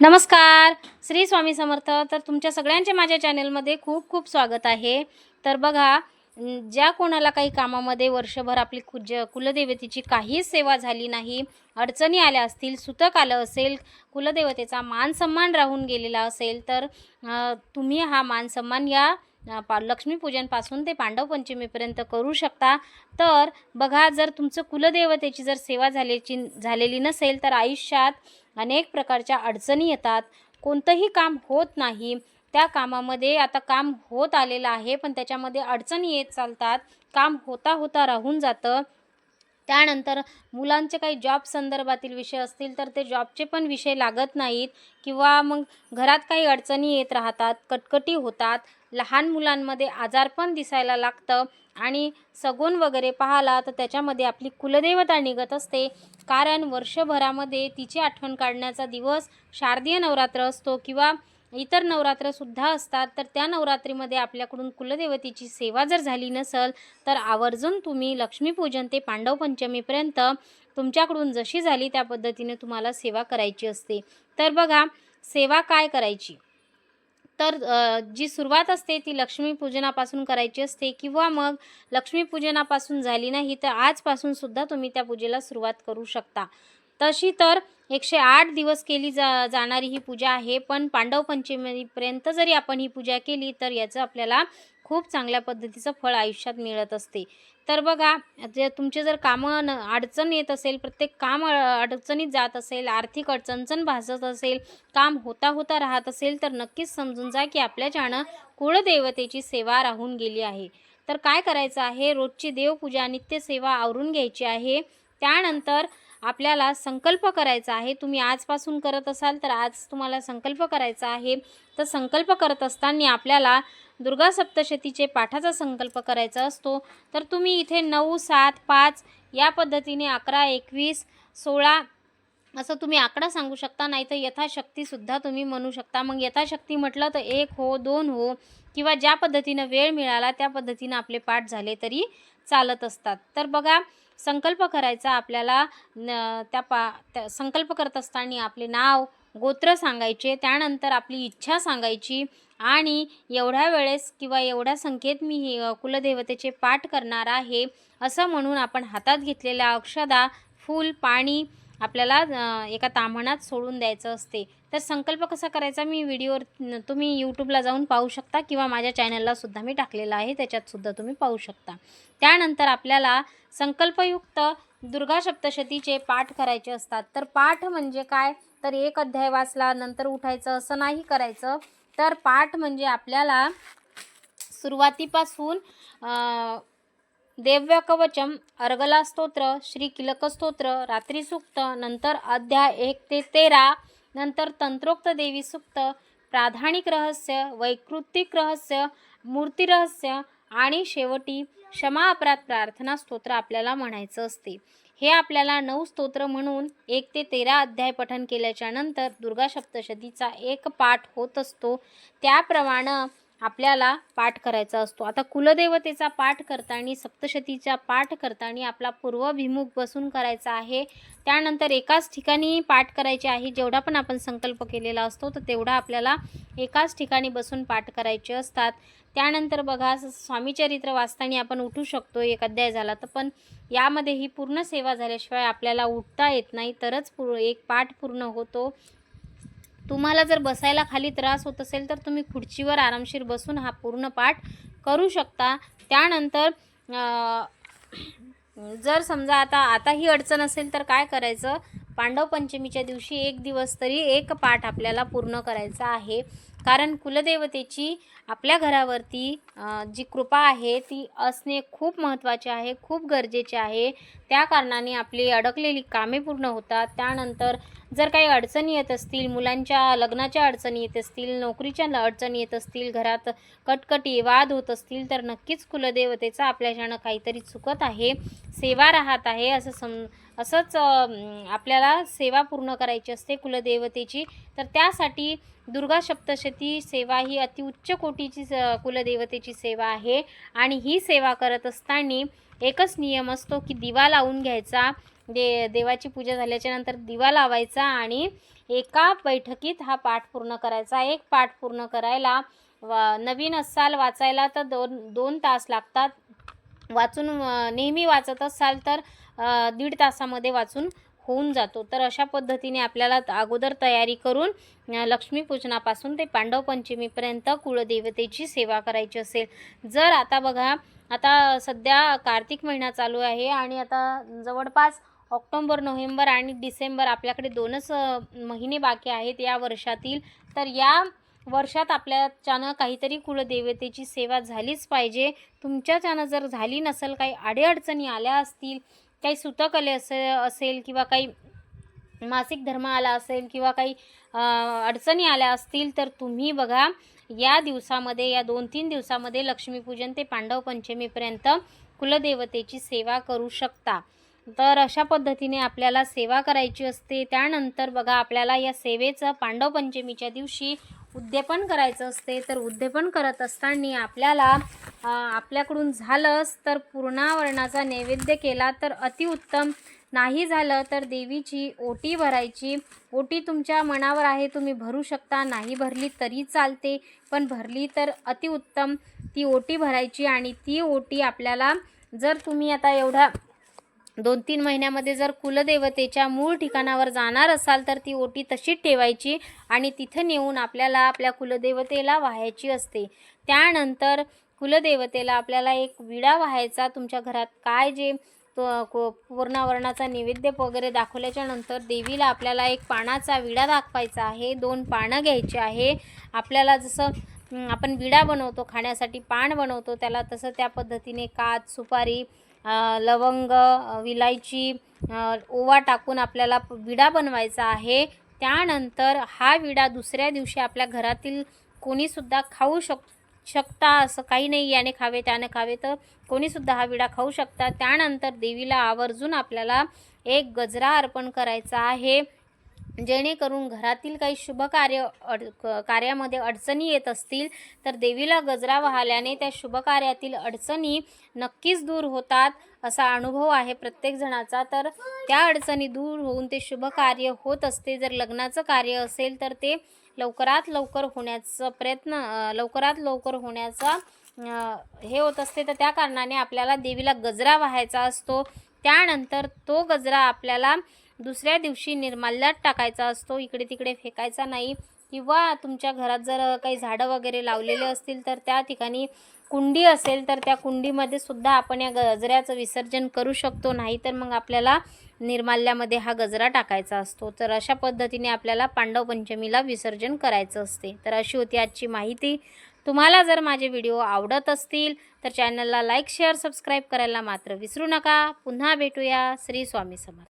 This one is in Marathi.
नमस्कार. श्री स्वामी समर्थ. तर तुमच्या सगळ्यांचे माझ्या चॅनलमध्ये खूप खूप स्वागत आहे. तर बघा ज्या कोणाला काही कामामध्ये वर्षभर आपली कु ज कुलदेवतेची काहीच सेवा झाली नाही अडचणी आल्या असतील सुतक आलं असेल कुलदेवतेचा मान सन्मान राहून गेलेला असेल तर तुम्ही हा मान सन्मान या पा लक्ष्मीपूजनपासून ते पांडवपंचमीपर्यंत करू शकता. तर बघा जर तुमचं कुलदेवतेची जर सेवा झाल्याची झालेली नसेल तर आयुष्यात अनेक प्रकारच्या अडचणी येतात. कोणतंही काम होत नाही. त्या कामामध्ये आता काम होत आलेलं आहे पण त्याच्यामध्ये अडचणी येत चालतात. काम होता होता राहून जातं. त्यानंतर मुलांचे काही जॉब संदर्भातील विषय असतील तर ते जॉबचे पण विषय लागत नाहीत. किंवा मग घरात काही अडचणी येत राहतात कटकटी होतात. लहान मुलांमध्ये आजारपण दिसायला लागतं आणि सगुण वगैरे पाहिला तर त्याच्यामध्ये आपली कुलदेवता निघत असते. कारण वर्षभरामध्ये तिची आठवण काढण्याचा दिवस शारदीय नवरात्र असतो किंवा इतर नवरात्रसुद्धा असतात. तर त्या नवरात्रीमध्ये आपल्याकडून कुलदेवतेची सेवा जर झाली नसेल तर आवर्जून तुम्ही लक्ष्मीपूजन ते पांडव पंचमीपर्यंत तुमच्याकडून जशी झाली त्या पद्धतीने तुम्हाला सेवा करायची असते. तर बघा सेवा काय करायची? तर जी सुरुवात असते ती लक्ष्मीपूजनापासून करायची असते किंवा मग लक्ष्मीपूजनापासून झाली नाही तर आजपासून सुद्धा तुम्ही त्या पूजेला सुरुवात करू शकता. तशी तर एकशे आठ दिवस केली जा जाणारी ही पूजा आहे. पण पांडव पंचमीपर्यंत जरी आपण ही पूजा केली तर याचं आपल्याला खूप चांगल्या पद्धतीचं फळ आयुष्यात मिळत असते. तर बघा जे तुमचे जर कामं न अडचण येत असेल प्रत्येक काम अडचणीत जात असेल आर्थिक अडचणचण भासत असेल काम होता होता राहत असेल तर नक्कीच समजून जा की आपल्याच्यानं कुळदेवतेची सेवा राहून गेली आहे. तर काय करायचं आहे? रोजची देवपूजा नित्यसेवा आवरून घ्यायची आहे. त्यानंतर आपल्याला संकल्प करायचा आहे. तुम्ही आजपासून करत असाल तर आज तुम्हाला संकल्प करायचा आहे. तर संकल्प करत असताना आपल्याला दुर्गा सप्तशतीचे पाठाचा संकल्प करायचा असतो. तर तुम्ही इथे नऊ सात पाच या पद्धतीने अकरा एकवीस सोळा असं तुम्ही आकडा सांगू शकता. नाही तर यथाशक्तीसुद्धा तुम्ही म्हणू शकता. मग यथाशक्ती म्हटलं तर एक हो दोन हो किंवा ज्या पद्धतीनं वेळ मिळाला त्या पद्धतीनं आपले पाठ झाले तरी चालत असतात. तर बघा संकल्प करायचा आपल्याला न त्या पा त्या संकल्प करत असताना आपले नाव गोत्र सांगायचे त्यानंतर आपली इच्छा सांगायची आणि एवढ्या वेळेस किंवा एवढ्या संख्येत मी हे कुलदेवतेचे पाठ करणार आहे असं म्हणून आपण हातात घेतलेल्या अक्षदा फूल पाणी आपल्याला एका ताम्हणात सोडून द्यायचं असते. तर संकल्प कसा करायचा? मी व्हिडिओवर तुम्ही यूट्यूबला जाऊन पाहू शकता किंवा माझ्या चॅनलला सुद्धा मी टाकलेला आहे. त्याच्यातसुद्धा तुम्ही पाहू शकता. त्यानंतर आपल्याला संकल्पयुक्त दुर्गा सप्तशतीचे पाठ करायचे असतात. तर पाठ म्हणजे काय? तर एक अध्याय वाचला नंतर उठायचं असं नाही करायचं. तर पाठ म्हणजे आपल्याला सुरुवातीपासून देव्यकवचम अर्गलास्तोत्र अर्गला स्तोत्र श्री किलकस्तोत्र रात्री सूक्त नंतर अध्याय एक ते तेरा नंतर तंत्रोक्त देवी सूक्त प्राधानिक रहस्य वैकृतिक रहस्य मूर्तिरहस्य आणि शेवटी क्षमा अपराध प्रार्थना स्तोत्र आपल्याला म्हणायचं असते. हे आपल्याला नऊ स्तोत्र म्हणून एक ते तेरा अध्याय पठन केल्याच्यानंतर दुर्गा सप्तशतीचा एक पाठ होत असतो. त्याप्रमाणे आपल्याला पाठ करायचा असतो. आता कुलदेवतेचा पाठ करताना सप्तशतीचा पाठ करताना आपला पूर्वभिमुख बसून करायचा आहे. त्यानंतर एकाच ठिकाणी पाठ करायचे आहे. जेवढा पण आपण संकल्प केलेला असतो तर तेवढा आपल्याला एकाच ठिकाणी बसून पाठ करायचे असतात. त्यानंतर बघा स- स्वामीचरित्र वाचताना आपण उठू शकतो एक अध्याय झाला तर. पण यामध्ये ही पूर्ण सेवा झाल्याशिवाय आपल्याला उठता येत नाही. तरच पूर एक पाठ पूर्ण होतो. तुम्हाला जर बसायला खाली त्रास होत असेल तर तुम्ही खुर्चीवर आरामशीर बसून हा पूर्ण पाठ करू शकता. त्यानंतर जर समजा आता आता ही अडचण असेल तर काय करायचं? पांडव पंचमीच्या दिवशी एक दिवस तरी एक पाठ आपल्याला पूर्ण करायचा आहे. कारण कुलदेवतेची आपल्या घरावरती जी कृपा आहे ती असणे खूप महत्त्वाचे आहे खूप गरजेचे आहे. त्या कारणाने आपली अडकलेली कामे पूर्ण होतात. त्यानंतर जर काही अडचणी येत असतील मुलांच्या लग्नाच्या अडचणी येत असतील नोकरीच्या अडचणी येत असतील घरात कटकटी वाद होत असतील तर नक्कीच कुलदेवतेचा आपल्याच्यानं काहीतरी चुकत आहे. सेवा राहत आहे असं सम असंच आपल्याला सेवा पूर्ण करायची असते कुलदेवतेची. तर त्यासाठी दुर्गा सप्तशती सेवा ही अतिउच्च कोटीची स- कुलदेवतेची सेवा आहे. आणि ही सेवा करत असताना एकच नियम असतो की दिवा लावून घ्यायचा दे देवाची पूजा झाल्याच्यानंतर दिवा लावायचा आणि एका बैठकीत हा पाठ पूर्ण करायचा. एक पाठ पूर्ण करायला वा नवीन असाल वाचायला तर दोन दोन तास लागतात. वाचून नेहमी वाचत असाल तर दीड तासामध्ये वाचून होऊन जातो. तर अशा पद्धतीने आपल्याला अगोदर तयारी करून लक्ष्मीपूजनापासून ते पांडव पंचमीपर्यंत कुळदेवतेची सेवा करायची असेल. जर आता बघा आता सध्या कार्तिक महिना चालू आहे आणि आता जवळपास ऑक्टोंबर नोव्हेंबर आणि डिसेंबर आपल्याकडे दोनच महिने बाकी आहेत या वर्षातील. तर या वर्षात आपल्याच्यानं काहीतरी कुळदेवतेची सेवा झालीच पाहिजे. तुमच्याच्यानं जर झाली नसेल काही अडीअडचणी आल्या असतील काही सुतकले असे असेल किंवा काही मासिक धर्म आला असेल किंवा काही अडचणी आल्या असतील तर तुम्ही बघा या दिवसामध्ये या दोन तीन दिवसामध्ये लक्ष्मीपूजन ते पांडव पंचमीपर्यंत कुलदेवतेची सेवा करू शकता. तर अशा पद्धतीने आपल्याला सेवा करायची असते. त्यानंतर बघा आपल्याला या सेवेचं पांडव पंचमीच्या दिवशी उद्यापन करायचं असते तर उद्यापन करत असताना आपल्याला आपल्याकडून झालंच तर पूर्णावरणाचा नैवेद्य केला तर अतिउत्तम नाही झालं तर देवीची ओटी भरायची. ओटी तुमच्या मनावर आहे तुम्ही भरू शकता. नाही भरली तरी चालते पण भरली तर अतिउत्तम ती ओटी भरायची आणि ती ओटी आपल्याला जर तुम्ही आता एवढा दोन तीन महिन्यामध्ये जर कुलदेवतेच्या मूळ ठिकाणावर जाणार असाल तर ती ओटी तशीच ठेवायची आणि तिथं नेऊन आपल्याला आपल्या कुलदेवतेला वाहायची असते. त्यानंतर कुलदेवतेला आपल्याला एक विडा वाहायचा. तुमच्या घरात काय जे तो- को- पूर्णावरणाचा नैवेद्य वगैरे दाखवल्याच्या नंतर देवीला आपल्याला एक पानाचा विडा दाखवायचा आहे. दोन पानं घ्यायची आहे. आपल्याला जसं आपण विडा बनवतो खाण्यासाठी पान बनवतो त्याला तसं त्या पद्धतीने काच सुपारी लवंग विलायची ओवा टाकून आपल्याला विडा बनवायचा आहे. त्यानंतर हा विडा दुसऱ्या दिवशी आपल्या घरातील कोणीसुद्धा खाऊ शक शकता असं काही नाही याने खावे त्याने खावे तर कोणीसुद्धा हा विडा खाऊ शकता. त्यानंतर देवीला आवर्जून आपल्याला एक गजरा अर्पण करायचा आहे. जेणेकरून घरातील काही शुभ कार्य अड क- कार्यामध्ये अडचणी येत असतील तर देवीला गजरा वाहल्याने त्या शुभ कार्यातील अडचणी नक्कीच दूर होतात असा अनुभव आहे प्रत्येक जणाचा. तर त्या अडचणी दूर होऊन ते शुभ कार्य होत असते. जर लग्नाचं कार्य असेल तर ते लवकरात लवकर होण्याचा प्रयत्न लवकरात लवकर होण्याचा हे होत असते. तर त्या कारणाने आपल्याला देवीला गजरा वाहायचा असतो. त्यानंतर तो गजरा आपल्याला दुसऱ्या दिवशी निर्माल्यात टाकायचा असतो इकडे तिकडे फेकायचा नाही. किंवा तुमच्या घरात जर काही झाडं वगैरे लावलेले असतील तर त्या ठिकाणी कुंडी असेल तर त्या कुंडीमध्ये सुद्धा आपण या गजऱ्याचं विसर्जन करू शकतो. नाही तर मग आपल्याला निर्माल्यामध्ये हा गजरा टाकायचा असतो. तर अशा पद्धतीने आपल्याला पांडव पंचमीला विसर्जन करायचं असते. तर अशी होती आजची माहिती. तुम्हाला जर माझे व्हिडिओ आवडत असतील तर चॅनलला लाईक शेअर सबस्क्राईब करायला मात्र विसरू नका. पुन्हा भेटूया. श्री स्वामी समर्थ.